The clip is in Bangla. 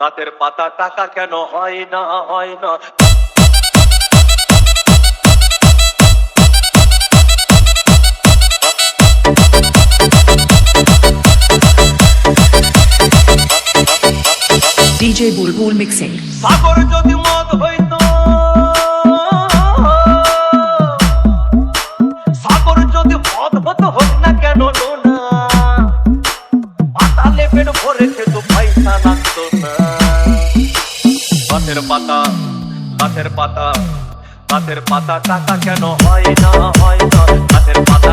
পাতের পাতা টাকা কেন হয় না হয় না DJ Bulbul Mixing. সাগর যদি মদ হইতো ভরে পয়সা লাগতো গাছের পাতা গাছের পাতা গাছের পাতা টাকা কেন হয় না হয় না? গাছের পাতা